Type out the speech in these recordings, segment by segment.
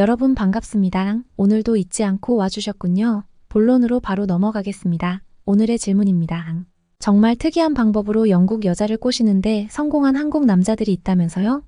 여러분 반갑습니다. 오늘도 잊지 않고 와주셨군요. 본론으로 바로 넘어가겠습니다. 오늘의 질문입니다. 정말 특이한 방법으로 영국 여자를 꼬시는데 성공한 한국 남자들이 있다면서요?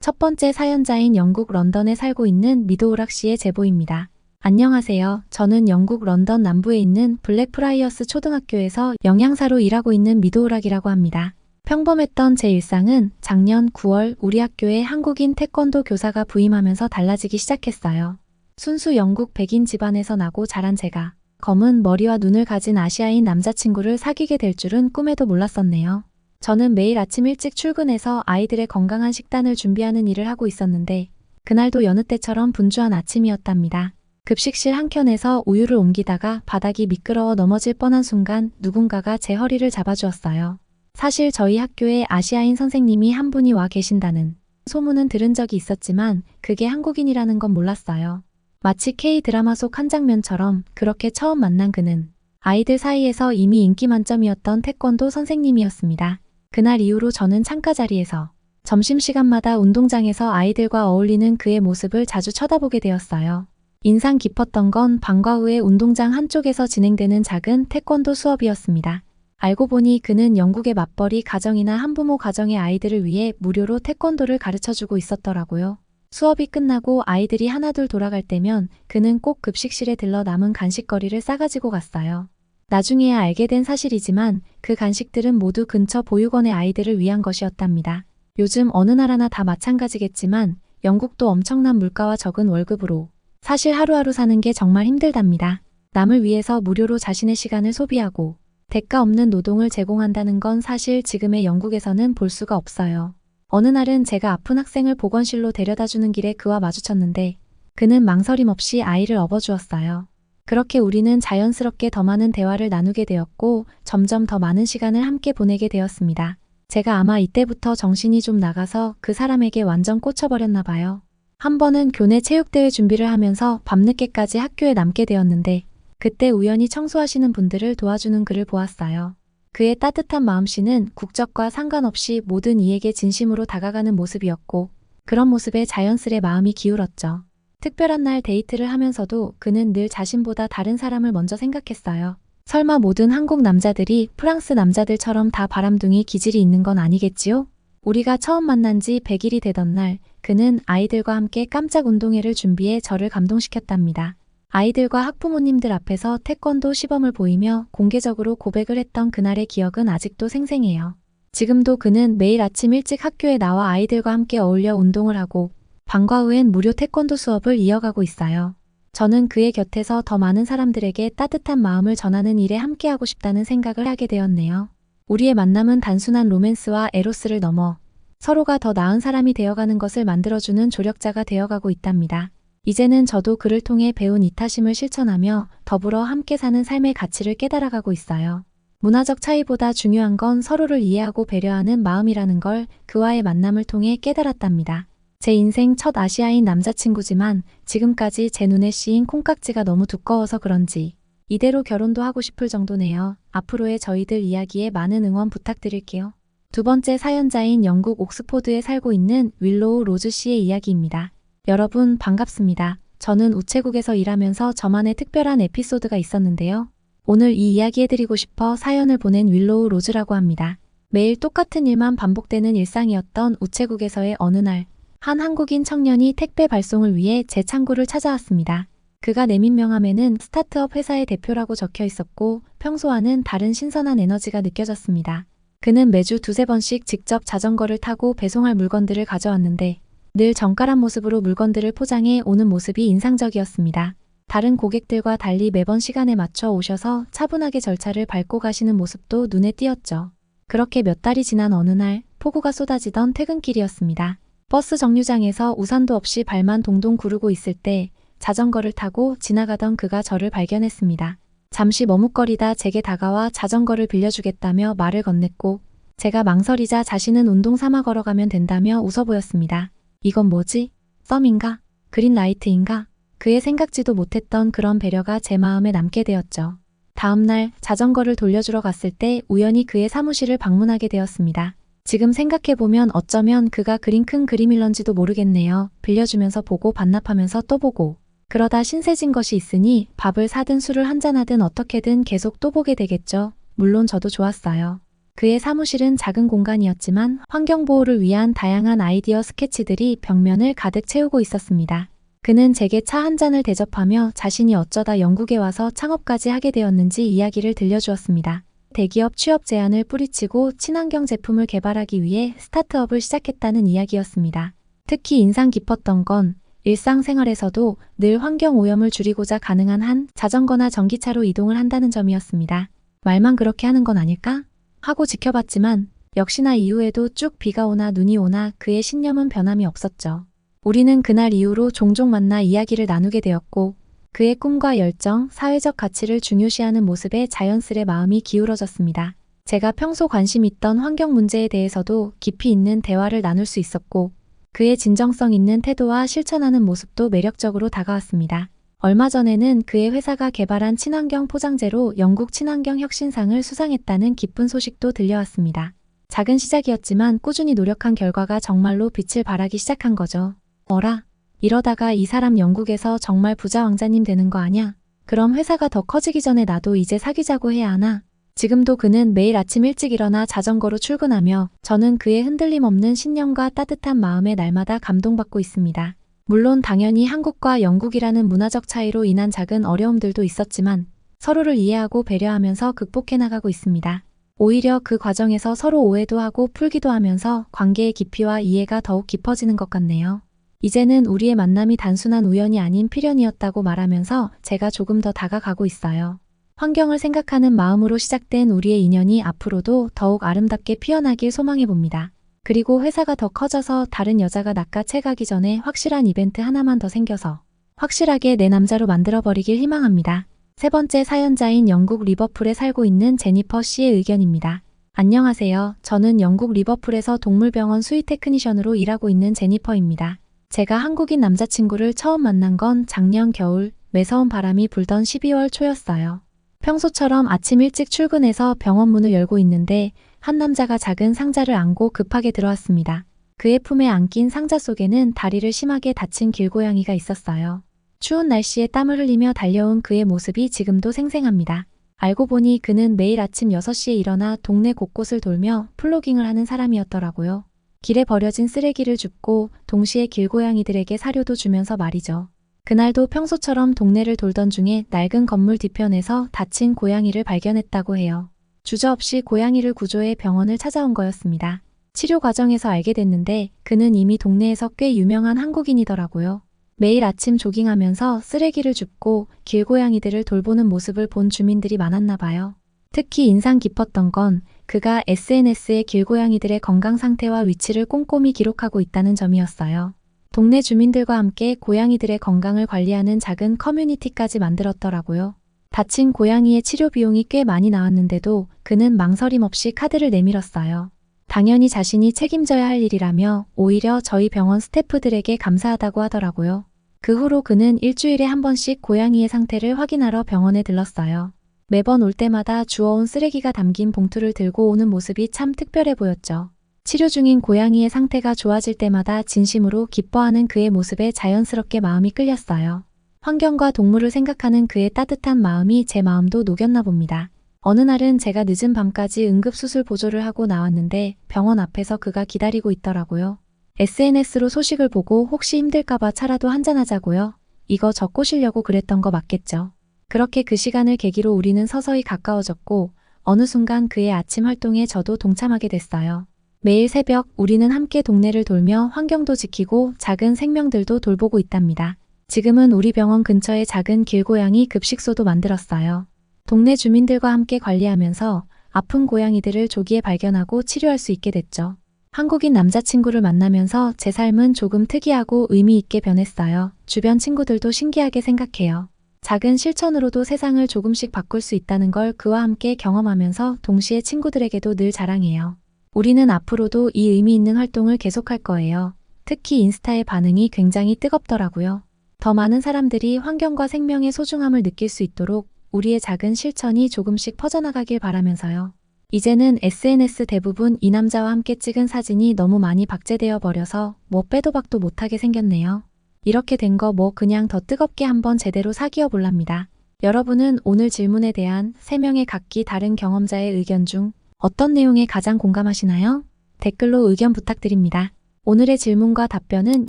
첫 번째 사연자인 영국 런던에 살고 있는 미도우락 씨의 제보입니다. 안녕하세요. 저는 영국 런던 남부에 있는 블랙프라이어스 초등학교에서 영양사로 일하고 있는 미도우락이라고 합니다. 평범했던 제 일상은 작년 9월 우리 학교에 한국인 태권도 교사가 부임하면서 달라지기 시작했어요. 순수 영국 백인 집안에서 나고 자란 제가 검은 머리와 눈을 가진 아시아인 남자친구를 사귀게 될 줄은 꿈에도 몰랐었네요. 저는 매일 아침 일찍 출근해서 아이들의 건강한 식단을 준비하는 일을 하고 있었는데 그날도 여느 때처럼 분주한 아침이었답니다. 급식실 한켠에서 우유를 옮기다가 바닥이 미끄러워 넘어질 뻔한 순간 누군가가 제 허리를 잡아주었어요. 사실 저희 학교에 아시아인 선생님이 한 분이 와 계신다는 소문은 들은 적이 있었지만 그게 한국인이라는 건 몰랐어요. 마치 K 드라마 속 한 장면처럼 그렇게 처음 만난 그는 아이들 사이에서 이미 인기 만점이었던 태권도 선생님이었습니다. 그날 이후로 저는 창가 자리에서 점심시간마다 운동장에서 아이들과 어울리는 그의 모습을 자주 쳐다보게 되었어요. 인상 깊었던 건 방과 후에 운동장 한쪽에서 진행되는 작은 태권도 수업이었습니다. 알고 보니 그는 영국의 맞벌이 가정이나 한부모 가정의 아이들을 위해 무료로 태권도를 가르쳐주고 있었더라고요. 수업이 끝나고 아이들이 하나둘 돌아갈 때면 그는 꼭 급식실에 들러 남은 간식거리를 싸가지고 갔어요. 나중에야 알게 된 사실이지만 그 간식들은 모두 근처 보육원의 아이들을 위한 것이었답니다. 요즘 어느 나라나 다 마찬가지겠지만 영국도 엄청난 물가와 적은 월급으로 사실 하루하루 사는 게 정말 힘들답니다. 남을 위해서 무료로 자신의 시간을 소비하고 대가 없는 노동을 제공한다는 건 사실 지금의 영국에서는 볼 수가 없어요. 어느 날은 제가 아픈 학생을 보건실로 데려다 주는 길에 그와 마주쳤는데 그는 망설임 없이 아이를 업어주었어요. 그렇게 우리는 자연스럽게 더 많은 대화를 나누게 되었고 점점 더 많은 시간을 함께 보내게 되었습니다. 제가 아마 이때부터 정신이 좀 나가서 그 사람에게 완전 꽂혀버렸나 봐요. 한 번은 교내 체육대회 준비를 하면서 밤늦게까지 학교에 남게 되었는데 그때 우연히 청소하시는 분들을 도와주는 그를 보았어요. 그의 따뜻한 마음씨는 국적과 상관없이 모든 이에게 진심으로 다가가는 모습이었고 그런 모습에 자연스레 마음이 기울었죠. 특별한 날 데이트를 하면서도 그는 늘 자신보다 다른 사람을 먼저 생각했어요. 설마 모든 한국 남자들이 프랑스 남자들처럼 다 바람둥이 기질이 있는 건 아니겠지요? 우리가 처음 만난 지 100일이 되던 날 그는 아이들과 함께 깜짝 운동회를 준비해 저를 감동시켰답니다. 아이들과 학부모님들 앞에서 태권도 시범을 보이며 공개적으로 고백을 했던 그날의 기억은 아직도 생생해요. 지금도 그는 매일 아침 일찍 학교에 나와 아이들과 함께 어울려 운동을 하고 방과 후엔 무료 태권도 수업을 이어가고 있어요. 저는 그의 곁에서 더 많은 사람들에게 따뜻한 마음을 전하는 일에 함께하고 싶다는 생각을 하게 되었네요. 우리의 만남은 단순한 로맨스와 에로스를 넘어 서로가 더 나은 사람이 되어가는 것을 만들어주는 조력자가 되어가고 있답니다. 이제는 저도 그를 통해 배운 이타심을 실천하며 더불어 함께 사는 삶의 가치를 깨달아가고 있어요. 문화적 차이보다 중요한 건 서로를 이해하고 배려하는 마음이라는 걸 그와의 만남을 통해 깨달았답니다. 제 인생 첫 아시아인 남자친구지만 지금까지 제 눈에 씌인 콩깍지가 너무 두꺼워서 그런지 이대로 결혼도 하고 싶을 정도네요. 앞으로의 저희들 이야기에 많은 응원 부탁드릴게요. 두 번째 사연자인 영국 옥스포드에 살고 있는 윌로우 로즈 씨의 이야기입니다. 여러분 반갑습니다. 저는 우체국에서 일하면서 저만의 특별한 에피소드가 있었는데요. 오늘 이 이야기 해드리고 싶어 사연을 보낸 윌로우 로즈라고 합니다. 매일 똑같은 일만 반복되는 일상이었던 우체국에서의 어느 날, 한 한국인 청년이 택배 발송을 위해 제 창구를 찾아왔습니다. 그가 내민 명함에는 스타트업 회사의 대표라고 적혀 있었고 평소와는 다른 신선한 에너지가 느껴졌습니다. 그는 매주 두세 번씩 직접 자전거를 타고 배송할 물건들을 가져왔는데 늘 정갈한 모습으로 물건들을 포장해 오는 모습이 인상적이었습니다. 다른 고객들과 달리 매번 시간에 맞춰 오셔서 차분하게 절차를 밟고 가시는 모습도 눈에 띄었죠. 그렇게 몇 달이 지난 어느 날 폭우가 쏟아지던 퇴근길이었습니다. 버스 정류장에서 우산도 없이 발만 동동 구르고 있을 때 자전거를 타고 지나가던 그가 저를 발견했습니다. 잠시 머뭇거리다 제게 다가와 자전거를 빌려주겠다며 말을 건넸고 제가 망설이자 자신은 운동 삼아 걸어가면 된다며 웃어 보였습니다. 이건 뭐지? 썸인가? 그린라이트인가? 그의 생각지도 못했던 그런 배려가 제 마음에 남게 되었죠. 다음날 자전거를 돌려주러 갔을 때 우연히 그의 사무실을 방문하게 되었습니다. 지금 생각해보면 어쩌면 그가 그린 큰 그림일런지도 모르겠네요. 빌려주면서 보고 반납하면서 또 보고. 그러다 신세진 것이 있으니 밥을 사든 술을 한잔하든 어떻게든 계속 또 보게 되겠죠. 물론 저도 좋았어요. 그의 사무실은 작은 공간이었지만 환경보호를 위한 다양한 아이디어 스케치들이 벽면을 가득 채우고 있었습니다. 그는 제게 차 한 잔을 대접하며 자신이 어쩌다 영국에 와서 창업까지 하게 되었는지 이야기를 들려주었습니다. 대기업 취업 제안을 뿌리치고 친환경 제품을 개발하기 위해 스타트업을 시작했다는 이야기였습니다. 특히 인상 깊었던 건 일상생활에서도 늘 환경 오염을 줄이고자 가능한 한 자전거나 전기차로 이동을 한다는 점이었습니다. 말만 그렇게 하는 건 아닐까? 하고 지켜봤지만 역시나 이후에도 쭉 비가 오나 눈이 오나 그의 신념은 변함이 없었죠. 우리는 그날 이후로 종종 만나 이야기를 나누게 되었고 그의 꿈과 열정, 사회적 가치를 중요시하는 모습에 자연스레 마음이 기울어졌습니다. 제가 평소 관심 있던 환경 문제에 대해서도 깊이 있는 대화를 나눌 수 있었고 그의 진정성 있는 태도와 실천하는 모습도 매력적으로 다가왔습니다. 얼마 전에는 그의 회사가 개발한 친환경 포장재로 영국 친환경 혁신상을 수상했다는 기쁜 소식도 들려왔습니다. 작은 시작이었지만 꾸준히 노력한 결과가 정말로 빛을 발하기 시작한 거죠. 어라? 이러다가 이 사람 영국에서 정말 부자 왕자님 되는 거 아냐? 그럼 회사가 더 커지기 전에 나도 이제 사귀자고 해야 하나? 지금도 그는 매일 아침 일찍 일어나 자전거로 출근하며 저는 그의 흔들림 없는 신념과 따뜻한 마음에 날마다 감동받고 있습니다. 물론 당연히 한국과 영국이라는 문화적 차이로 인한 작은 어려움들도 있었지만 서로를 이해하고 배려하면서 극복해 나가고 있습니다. 오히려 그 과정에서 서로 오해도 하고 풀기도 하면서 관계의 깊이와 이해가 더욱 깊어지는 것 같네요. 이제는 우리의 만남이 단순한 우연이 아닌 필연이었다고 말하면서 제가 조금 더 다가가고 있어요. 환경을 생각하는 마음으로 시작된 우리의 인연이 앞으로도 더욱 아름답게 피어나길 소망해 봅니다. 그리고 회사가 더 커져서 다른 여자가 낚아채가기 전에 확실한 이벤트 하나만 더 생겨서 확실하게 내 남자로 만들어버리길 희망합니다. 세 번째 사연자인 영국 리버풀에 살고 있는 제니퍼 씨의 의견입니다. 안녕하세요. 저는 영국 리버풀에서 동물병원 수의 테크니션으로 일하고 있는 제니퍼입니다. 제가 한국인 남자친구를 처음 만난 건 작년 겨울 매서운 바람이 불던 12월 초였어요. 평소처럼 아침 일찍 출근해서 병원 문을 열고 있는데 한 남자가 작은 상자를 안고 급하게 들어왔습니다. 그의 품에 안긴 상자 속에는 다리를 심하게 다친 길고양이가 있었어요. 추운 날씨에 땀을 흘리며 달려온 그의 모습이 지금도 생생합니다. 알고 보니 그는 매일 아침 6시에 일어나 동네 곳곳을 돌며 플로깅을 하는 사람이었더라고요. 길에 버려진 쓰레기를 줍고 동시에 길고양이들에게 사료도 주면서 말이죠. 그날도 평소처럼 동네를 돌던 중에 낡은 건물 뒤편에서 다친 고양이를 발견했다고 해요. 주저없이 고양이를 구조해 병원을 찾아온 거였습니다. 치료 과정에서 알게 됐는데 그는 이미 동네에서 꽤 유명한 한국인이더라고요. 매일 아침 조깅하면서 쓰레기를 줍고 길고양이들을 돌보는 모습을 본 주민들이 많았나 봐요. 특히 인상 깊었던 건 그가 SNS에 길고양이들의 건강 상태와 위치를 꼼꼼히 기록하고 있다는 점이었어요. 동네 주민들과 함께 고양이들의 건강을 관리하는 작은 커뮤니티까지 만들었더라고요. 다친 고양이의 치료 비용이 꽤 많이 나왔는데도 그는 망설임 없이 카드를 내밀었어요. 당연히 자신이 책임져야 할 일이라며 오히려 저희 병원 스태프들에게 감사하다고 하더라고요. 그 후로 그는 일주일에 한 번씩 고양이의 상태를 확인하러 병원에 들렀어요. 매번 올 때마다 주워온 쓰레기가 담긴 봉투를 들고 오는 모습이 참 특별해 보였죠. 치료 중인 고양이의 상태가 좋아질 때마다 진심으로 기뻐하는 그의 모습에 자연스럽게 마음이 끌렸어요. 환경과 동물을 생각하는 그의 따뜻한 마음이 제 마음도 녹였나 봅니다. 어느 날은 제가 늦은 밤까지 응급수술 보조를 하고 나왔는데 병원 앞에서 그가 기다리고 있더라고요. SNS로 소식을 보고 혹시 힘들까봐 차라도 한잔하자고요. 이거 저 꼬시려고 그랬던 거 맞겠죠. 그렇게 그 시간을 계기로 우리는 서서히 가까워졌고 어느 순간 그의 아침 활동에 저도 동참하게 됐어요. 매일 새벽 우리는 함께 동네를 돌며 환경도 지키고 작은 생명들도 돌보고 있답니다. 지금은 우리 병원 근처에 작은 길고양이 급식소도 만들었어요. 동네 주민들과 함께 관리하면서 아픈 고양이들을 조기에 발견하고 치료할 수 있게 됐죠. 한국인 남자친구를 만나면서 제 삶은 조금 특이하고 의미 있게 변했어요. 주변 친구들도 신기하게 생각해요. 작은 실천으로도 세상을 조금씩 바꿀 수 있다는 걸 그와 함께 경험하면서 동시에 친구들에게도 늘 자랑해요. 우리는 앞으로도 이 의미 있는 활동을 계속할 거예요. 특히 인스타의 반응이 굉장히 뜨겁더라고요. 더 많은 사람들이 환경과 생명의 소중함을 느낄 수 있도록 우리의 작은 실천이 조금씩 퍼져나가길 바라면서요. 이제는 SNS 대부분 이 남자와 함께 찍은 사진이 너무 많이 박제되어 버려서 뭐 빼도 박도 못하게 생겼네요. 이렇게 된 거 뭐 그냥 더 뜨겁게 한번 제대로 사귀어 볼랍니다. 여러분은 오늘 질문에 대한 3명의 각기 다른 경험자의 의견 중 어떤 내용에 가장 공감하시나요? 댓글로 의견 부탁드립니다. 오늘의 질문과 답변은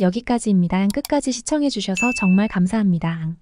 여기까지입니다. 끝까지 시청해주셔서 정말 감사합니다.